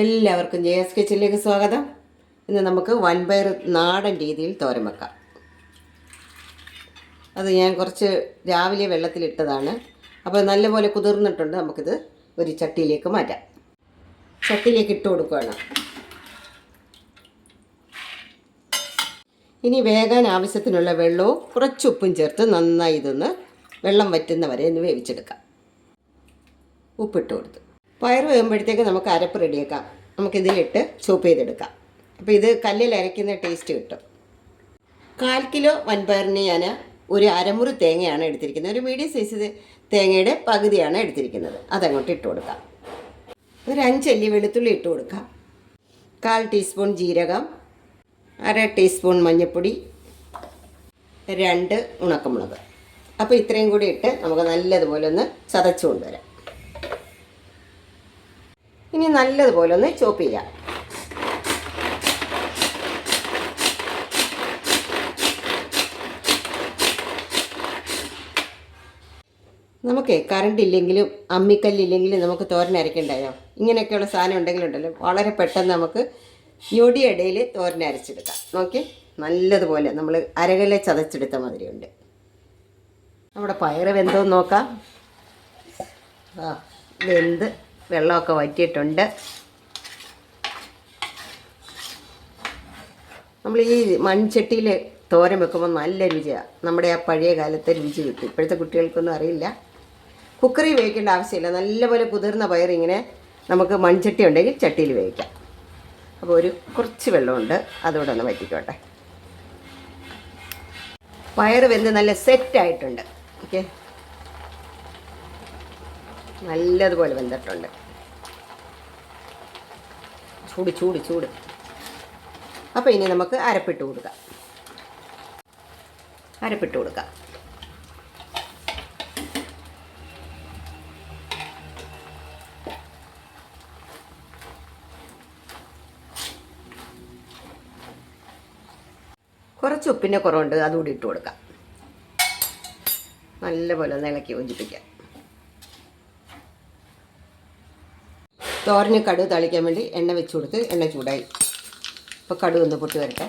എല്ലാവർക്കും J S കിച്ചനിലേക്ക് സ്വാഗതം. ഇന്ന് നമുക്ക് വൻപയർ നാടൻ രീതിയിൽ തോരൻ വെക്കാം. അത് ഞാൻ കുറച്ച് രാവിലെ വെള്ളത്തിലിട്ടതാണ്. അപ്പോൾ നല്ലപോലെ കുതിർന്നിട്ടുണ്ട്. നമുക്കിത് ഒരു ചട്ടിയിലേക്ക് മാറ്റാം. ചട്ടിയിലേക്ക് ഇട്ട് കൊടുക്കുകയാണ്. ഇനി വേഗാൻ ആവശ്യത്തിനുള്ള വെള്ളവും കുറച്ച് ഉപ്പും ചേർത്ത് നന്നായി ഇതൊന്ന് വെള്ളം വറ്റുന്ന വരെ ഒന്ന് വേവിച്ചെടുക്കാം. ഉപ്പിട്ട് കൊടുത്തു. പയർ വേകുമ്പോഴത്തേക്ക് നമുക്ക് അരപ്പ് റെഡിയാക്കാം. നമുക്കിതിലിട്ട് ചോപ്പ് ചെയ്തെടുക്കാം. അപ്പോൾ ഇത് കല്ലിൽ അരയ്ക്കുന്ന ടേസ്റ്റ് കിട്ടും. കാൽ കിലോ വൻപയറിന് ഞാൻ ഒരു അരമുറി തേങ്ങയാണ് എടുത്തിരിക്കുന്നത്. ഒരു മീഡിയം സൈസ് തേങ്ങയുടെ പകുതിയാണ് എടുത്തിരിക്കുന്നത്. അതങ്ങോട്ട് ഇട്ട് കൊടുക്കാം. ഒരു അഞ്ചല്ലി വെളുത്തുള്ളി ഇട്ട് കൊടുക്കാം. കാൽ ടീസ്പൂൺ ജീരകം അര ടീസ്പൂൺ മഞ്ഞൾപ്പൊടി രണ്ട് ഉണക്കമുളക്. അപ്പോൾ ഇത്രയും കൂടി ഇട്ട് നമുക്ക് നല്ലതുപോലെ ഒന്ന് ചതച്ചു കൊണ്ടുവരാം ഇനി നല്ലതുപോലെ ഒന്ന് ചോപ്പ് ചെയ്യാം. നമുക്ക് കറണ്ട് ഇല്ലെങ്കിലും അമ്മിക്കല്ലില്ലെങ്കിലും നമുക്ക് തോരൻ അരയ്ക്കണ്ടായോ ഇങ്ങനെയൊക്കെയുള്ള സാധനം ഉണ്ടെങ്കിലുണ്ടല്ലോ? വളരെ പെട്ടെന്ന് നമുക്ക് ഞൊടിയിടയിൽ തോരൻ അരച്ചെടുക്കാം. നോക്കി നല്ലതുപോലെ നമ്മൾ അരകലെ ചതച്ചെടുത്ത മാതിരിയുണ്ട്. നമ്മുടെ പയറ് വെന്തോന്ന് നോക്കാം. ആ വെന്ത്. വെള്ളമൊക്കെ വറ്റിയിട്ടുണ്ട്. നമ്മൾ ഈ മൺചട്ടിയിൽ തോരൻ വെക്കുമ്പോൾ നല്ല രുചിയാണ്. നമ്മുടെ ആ പഴയ കാലത്തെ രുചി കിട്ടും. ഇപ്പോഴത്തെ കുട്ടികൾക്കൊന്നും അറിയില്ല. കുക്കറിൽ വേവിക്കേണ്ട ആവശ്യമില്ല. നല്ലപോലെ കുതിർന്ന പയർ ഇങ്ങനെ നമുക്ക് മൺചട്ടി ഉണ്ടെങ്കിൽ ചട്ടിയിൽ വേവിക്കാം. അപ്പോൾ ഒരു കുറച്ച് വെള്ളമുണ്ട്. അതുകൂടെ ഒന്ന് വറ്റിക്കോട്ടെ. പയർ വെന്ത് നല്ല സെറ്റായിട്ടുണ്ട് ഓക്കെ നല്ലതുപോലെ വെന്തിട്ടുണ്ട്. ചൂട് ചൂട് ചൂട്. അപ്പോൾ ഇനി നമുക്ക് അരപ്പിട്ട് കൊടുക്കാം. അരപ്പിട്ട് കൊടുക്കാം. കുറച്ച് ഉപ്പിന്റെ കുറവുണ്ട് അതുകൂടി ഇട്ട് കൊടുക്കാം. നല്ലപോലെ ഒന്ന് ഇളക്കി യോജിപ്പിക്കാം. തോരന് കടുവ് തളിക്കാൻ വേണ്ടി എണ്ണ വെച്ച് കൊടുത്ത് എണ്ണ ചൂടായി. അപ്പോൾ കടുവ് ഒന്ന് പൊട്ടി വരട്ടെ.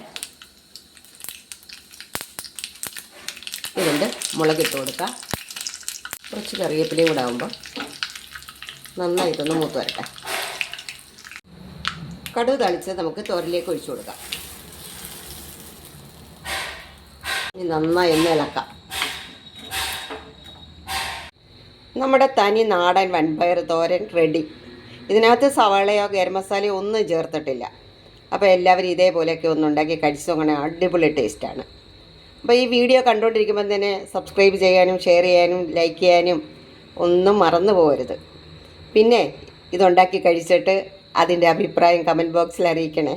ഇതിന്റെ മുളകിട്ട് കൊടുക്കാം. കുറച്ച് കറിവേപ്പിലയും കൂടെ ആകുമ്പോൾ നന്നായിട്ടൊന്ന് മൂത്ത് വരട്ടെ. കടുവ് തളിച്ച് നമുക്ക് തോരലേക്ക് ഒഴിച്ചു കൊടുക്കാം. ഇനി നന്നായി ഒന്ന് ഇളക്കാം. നമ്മുടെ തനി നാടൻ വൻപയർ തോരൻ റെഡി. ഇതിനകത്ത് സവാളയോ ഗരം മസാലയോ ഒന്നും ചേർത്തിട്ടില്ല. അപ്പോൾ എല്ലാവരും ഇതേപോലെയൊക്കെ ഒന്ന് ഉണ്ടാക്കി കഴിച്ചു നോക്കണേ അടിപൊളി ടേസ്റ്റാണ് അപ്പോൾ ഈ വീഡിയോ കണ്ടുകൊണ്ടിരിക്കുമ്പോൾ തന്നെ സബ്സ്ക്രൈബ് ചെയ്യാനും ഷെയർ ചെയ്യാനും ലൈക്ക് ചെയ്യാനും ഒന്നും മറന്നു പോകരുത്. പിന്നെ ഇതുണ്ടാക്കി കഴിച്ചിട്ട് അതിന്റെ അഭിപ്രായം കമന്റ് ബോക്സിൽ അറിയിക്കണേ.